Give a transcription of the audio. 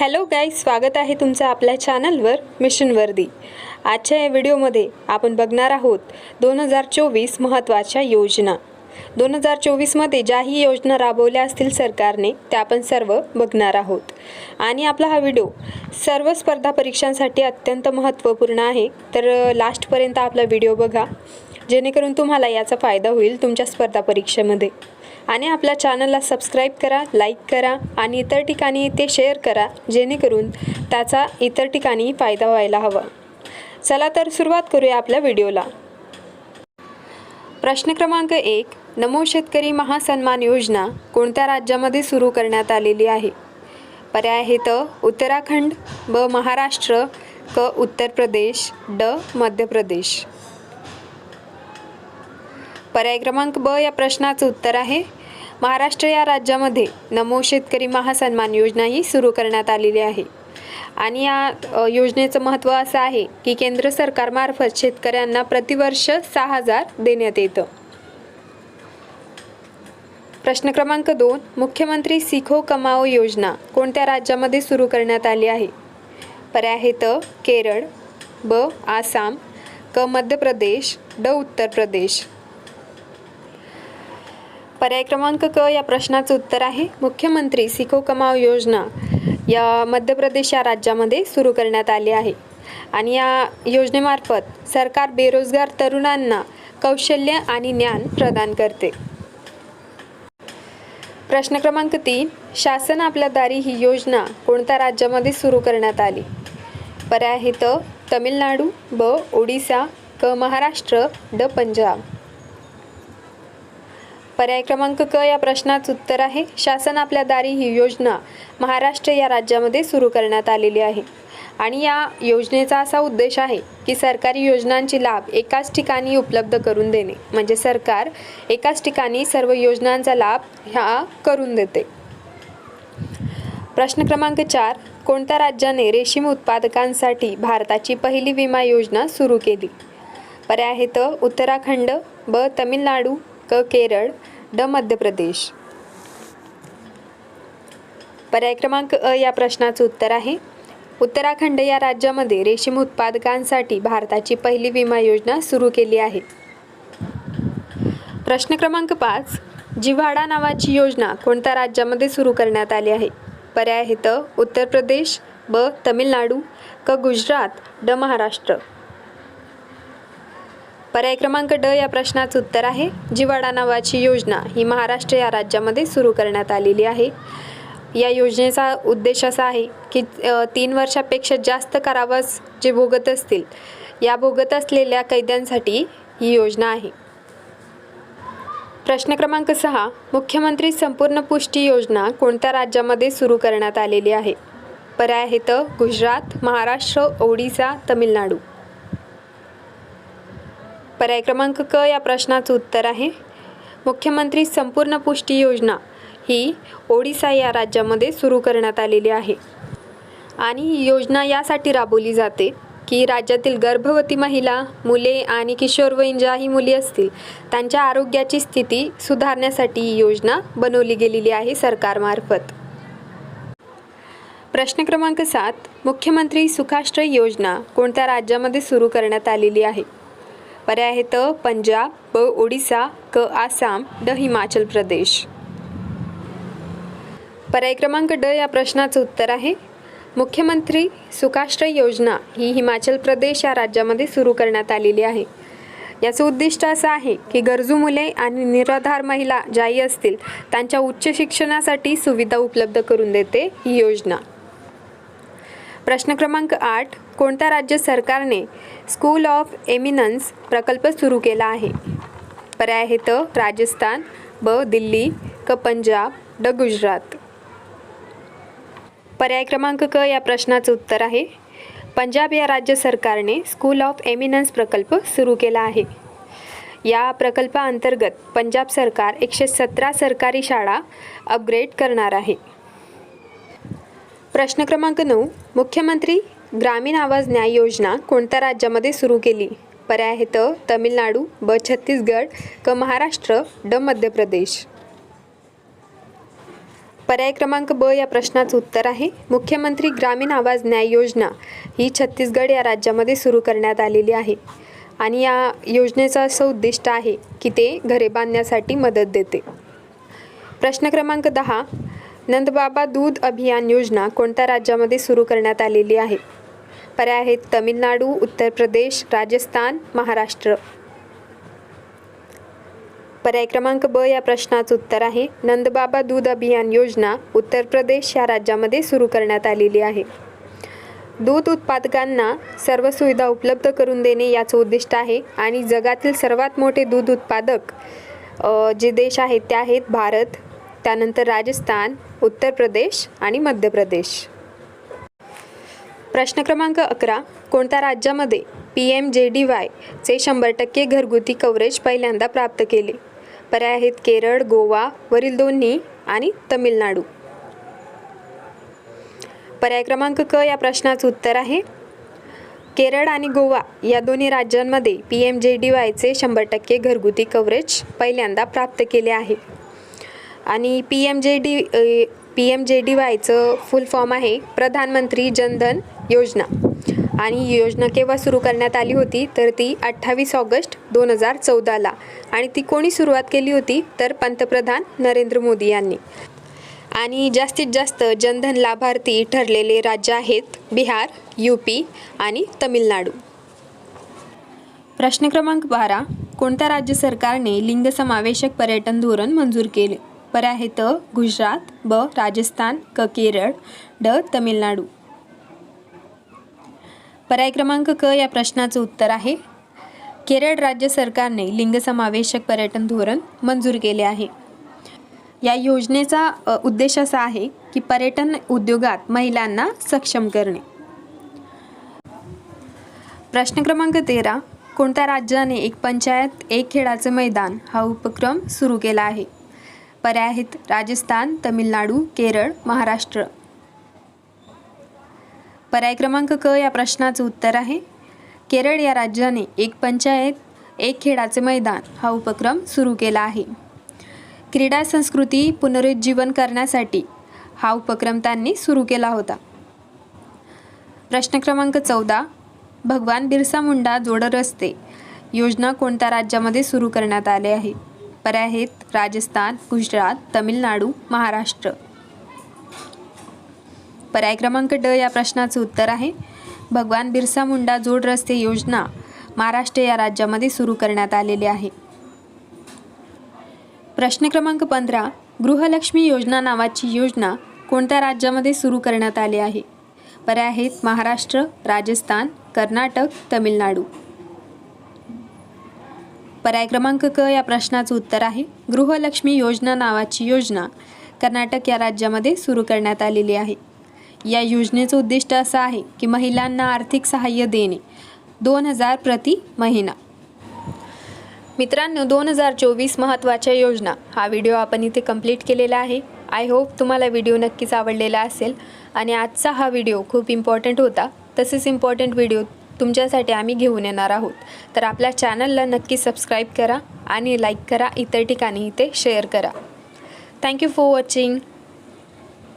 Hello guys स्वागत आहे तुमचं आपल्या चॅनलवर मिशन वर्दी आजच्या या व्हिडिओमध्ये आपण बघणार आहोत दोन हजार चोवीस महत्त्वाच्या योजना. दोन हजार चोवीसमध्ये ज्याही योजना राबवल्या असतील सरकारने त्या आपण सर्व बघणार आहोत. आणि आपला हा व्हिडिओ सर्व स्पर्धा परीक्षांसाठी अत्यंत महत्त्वपूर्ण आहे. तर लास्टपर्यंत आपला व्हिडिओ बघा. जेणेकरून तुम्हाला याचा फायदा होईल तुमच्या स्पर्धा परीक्षेमध्ये. आणि आपल्या चॅनलला सबस्क्राईब करा लाईक करा आणि इतर ठिकाणी ते शेअर करा जेणेकरून त्याचा इतर ठिकाणी फायदा व्हायला हवा. चला तर सुरुवात करूया आपल्या व्हिडिओला प्रश्न क्रमांक एक नमो शेतकरी महासन्मान योजना कोणत्या राज्यामध्ये सुरू करण्यात आलेली आहे? पर्याय आहेत उत्तराखंड ब महाराष्ट्र क उत्तर प्रदेश ड मध्य प्रदेश. पर्याय क्रमांक ब या प्रश्नाचं उत्तर आहे. महाराष्ट्र या राज्यामध्ये नमो शेतकरी महासन्मान योजना ही सुरू करण्यात आलेली आहे. आणि या योजनेचं महत्त्व असं आहे की केंद्र सरकारमार्फत शेतकऱ्यांना प्रतिवर्ष सहा हजार देण्यात येतं. प्रश्न क्रमांक दोन मुख्यमंत्री सिखो कमाओ योजना कोणत्या राज्यामध्ये सुरू करण्यात आली आहे? पर्याय आहेत केरळ ब आसाम क मध्य प्रदेश ड उत्तर प्रदेश. पर्याय क्रमांक क या प्रश्नाचं उत्तर आहे. मुख्यमंत्री सिखो कमाव योजना या मध्य प्रदेश या राज्यामध्ये सुरू करण्यात आली आहे. आणि या योजनेमार्फत सरकार बेरोजगार तरुणांना कौशल्य आणि ज्ञान प्रदान करते. प्रश्न क्रमांक तीन. शासन आपल्या दारी ही योजना कोणत्या राज्यामध्ये सुरू करण्यात आली? पर्याय त तमिळनाडू ब ओडिसा क महाराष्ट्र ड पंजाब. पर्याय क्रमांक क या प्रश्नाचं उत्तर आहे. शासन आपल्या दारी ही योजना महाराष्ट्र या राज्यामध्ये सुरू करण्यात आलेली आहे. आणि या योजनेचा असा उद्देश आहे की सरकारी योजनांची लाभ एकाच ठिकाणी उपलब्ध करून देणे. म्हणजे सरकार एकाच ठिकाणी सर्व योजनांचा लाभ ह्या करून देते. प्रश्न क्रमांक चार. कोणत्या राज्याने रेशीम उत्पादकांसाठी भारताची पहिली विमा योजना सुरू केली? पर्याय आहेत उत्तराखंड ब तमिळनाडू क केरळ ड मध्य प्रदेश. पर्याय क्रमांक अ या प्रश्नाचं उत्तर आहे. उत्तराखंड या राज्यामध्ये रेशीम उत्पादकांसाठी भारताची पहिली विमा योजना सुरू केली आहे. प्रश्न क्रमांक पाच जिव्हाडा नावाची योजना कोणत्या राज्यामध्ये सुरू करण्यात आली आहे? पर्याय आहेत उत्तर प्रदेश ब तमिळनाडू क गुजरात ड महाराष्ट्र. पर्याय क्रमांक ड या प्रश्नाचं उत्तर आहे. जिवाडा नावाची योजना ही महाराष्ट्र या राज्यामध्ये सुरू करण्यात आलेली आहे. या योजनेचा उद्देश असा आहे की तीन वर्षापेक्षा जास्त कारावास जे भोगत असतील या भोगत असलेल्या कैद्यांसाठी ही योजना आहे. प्रश्न क्रमांक सहा मुख्यमंत्री संपूर्ण पुष्टी योजना कोणत्या राज्यामध्ये सुरू करण्यात आलेली आहे? पर्याय आहेत गुजरात महाराष्ट्र ओडिसा तमिळनाडू. पर्याय क्रमांक क या प्रश्नाचं उत्तर आहे. मुख्यमंत्री संपूर्ण पुष्टी योजना ही ओडिसा या राज्यामध्ये सुरू करण्यात आलेली आहे. आणि ही योजना यासाठी राबवली जाते की राज्यातील गर्भवती महिला मुले आणि किशोरवयीन ज्याही मुली असतील त्यांच्या आरोग्याची स्थिती सुधारण्यासाठी ही योजना बनवली गेलेली आहे सरकारमार्फत. प्रश्न क्रमांक सात मुख्यमंत्री सुखाश्रय योजना कोणत्या राज्यामध्ये सुरू करण्यात आलेली आहे? पर्याय आहेत पंजाब ब ओडिसा क आसाम ड हिमाचल प्रदेश. पर्याय क्रमांक ड या प्रश्नाचं उत्तर आहे. मुख्यमंत्री सुखाश्रय योजना ही हिमाचल प्रदेश या राज्यामध्ये सुरू करण्यात आलेली आहे. याचं उद्दिष्ट असं आहे की गरजू मुले आणि निराधार महिला ज्याही असतील त्यांच्या उच्च शिक्षणासाठी सुविधा उपलब्ध करून देते ही योजना. प्रश्न क्रमांक आठ कोणत्या राज्य सरकारने स्कूल ऑफ एमिनन्स प्रकल्प सुरू केला आहे? पर्याय आहेत राजस्थान ब दिल्ली क पंजाब ड गुजरात. पर्याय क्रमांक क या प्रश्नाचं उत्तर आहे. पंजाब या राज्य सरकारने स्कूल ऑफ एमिनन्स प्रकल्प सुरू केला आहे. या प्रकल्पाअंतर्गत पंजाब सरकार एकशे सतरा सरकारी शाळा अपग्रेड करणार आहे. प्रश्न क्रमांक नऊ मुख्यमंत्री ग्रामीण आवाज न्याय योजना कोणत्या राज्यामध्ये सुरू केली? पर्याय आहेत तमिळनाडू ब छत्तीसगड क महाराष्ट्र ड मध्य प्रदेश पर्याय क्रमांक ब या प्रश्नाचं उत्तर आहे. मुख्यमंत्री ग्रामीण आवाज न्याय योजना ही छत्तीसगड या राज्यामध्ये सुरू करण्यात आलेली आहे. आणि या योजनेचं असं उद्दिष्ट आहे की ते घरे बांधण्यासाठी मदत देते. प्रश्न क्रमांक दहा नंदबाबा दूध अभियान योजना कोणत्या राज्यामध्ये सुरू करण्यात आलेली आहे? पर्याय आहेत तमिळनाडू उत्तर प्रदेश राजस्थान महाराष्ट्र. पर्याय क्रमांक ब या प्रश्नाचं उत्तर आहे. नंदबाबा दूध अभियान योजना उत्तर प्रदेश या राज्यामध्ये सुरू करण्यात आलेली आहे. दूध उत्पादकांना सर्व सुविधा उपलब्ध करून देणे याचं उद्दिष्ट आहे आणि जगातील सर्वात मोठे दूध उत्पादक जे देश आहेत ते आहेत भारत त्यानंतर राजस्थान उत्तर प्रदेश आणि मध्य प्रदेश. प्रश्न क्रमांक अकरा. कोणत्या राज्यामध्ये पी एम जे डी वायचे शंभर टक्के घरगुती कव्हरेज पहिल्यांदा प्राप्त केले? पर्याय आहेत केरळ गोवा वरील दोन्ही आणि तमिळनाडू. पर्याय क्रमांक क या प्रश्नाचं उत्तर आहे. केरळ आणि गोवा या दोन्ही राज्यांमध्ये पी एम जे डी वायचे शंभर टक्के घरगुती कव्हरेज पहिल्यांदा प्राप्त केले आहे. आणि P M J D P M J D वायचं फुल फॉर्म आहे प्रधानमंत्री जनधन योजना. आणि ही योजना केव्हा सुरू करण्यात आली होती? तर ती अठ्ठावीस ऑगस्ट दोन हजार चौदाला. आणि ती कोणी सुरुवात केली होती? तर पंतप्रधान नरेंद्र मोदी यांनी. आणि जास्तीत जास्त जनधन लाभार्थी ठरलेले राज्य आहेत बिहार यू पी आणि तमिळनाडू प्रश्न क्रमांक बारा. कोणत्या राज्य सरकारने लिंगसमावेशक पर्यटन धोरण मंजूर केले? पर्याय आहेत गुजरात ब राजस्थान क केरळ ड तमिळनाडू. पर्याय क्रमांक क या प्रश्नाचं उत्तर आहे. केरळ राज्य सरकारने लिंगसमावेशक पर्यटन धोरण मंजूर केले आहे. या योजनेचा उद्देश असा आहे की पर्यटन उद्योगात महिलांना सक्षम करणे. प्रश्न क्रमांक तेरा कोणत्या राज्याने एक पंचायत एक खेळाचे मैदान हा उपक्रम सुरू केला आहे? पर्याय आहेत. राजस्थान तमिळनाडू केरळ महाराष्ट्र. पर्याय क्रमांक क या प्रश्नाचं उत्तर आहे. केरळ या राज्याने एक पंचायत एक खेळाचे मैदान हा उपक्रम सुरू केला आहे. क्रीडा संस्कृती पुनरुज्जीवन करण्यासाठी हा उपक्रम त्यांनी सुरू केला होता. प्रश्न क्रमांक चौदा भगवान बिरसा मुंडा जोड रस्ते योजना कोणत्या राज्यामध्ये सुरू करण्यात आले आहे? पर्याय आहेत राजस्थान गुजरात तमिळनाडू महाराष्ट्र. पर्याय क्रमांक ड या प्रश्नाचं उत्तर आहे. भगवान बिरसा मुंडा जोड रस्ते योजना महाराष्ट्र या राज्यामध्ये सुरू करण्यात आलेली आहे. प्रश्न क्रमांक पंधरा गृहलक्ष्मी योजना नावाची योजना कोणत्या राज्यामध्ये सुरू करण्यात आली आहे? पर्याय आहेत महाराष्ट्र राजस्थान कर्नाटक तमिळनाडू. पर्याय क्रमांक क या प्रश्नाचं उत्तर आहे. गृहलक्ष्मी योजना नावाची योजना कर्नाटक या राज्यामध्ये सुरू करण्यात आलेली आहे. या योजनेचं उद्दिष्ट असं आहे की महिलांना आर्थिक सहाय्य देणे. दोन हजार प्रति महिना. मित्रांनो दोन हजार चोवीस महत्त्वाच्या योजना. हा व्हिडिओ आपण इथे कंप्लीट केलेला आहे. आय होप तुम्हाला व्हिडिओ नक्कीच आवडलेला असेल. आणि आजचा हा व्हिडिओ खूप इम्पॉर्टंट होता. तसेच इम्पॉर्टंट व्हिडिओ तुमच्यासाठी आम्ही घेऊन येणार आहोत. तर आपल्या चॅनलला नक्की सबस्क्राईब करा आणि लाईक करा. इतर ठिकाणी इथे शेअर करा. Thank you for watching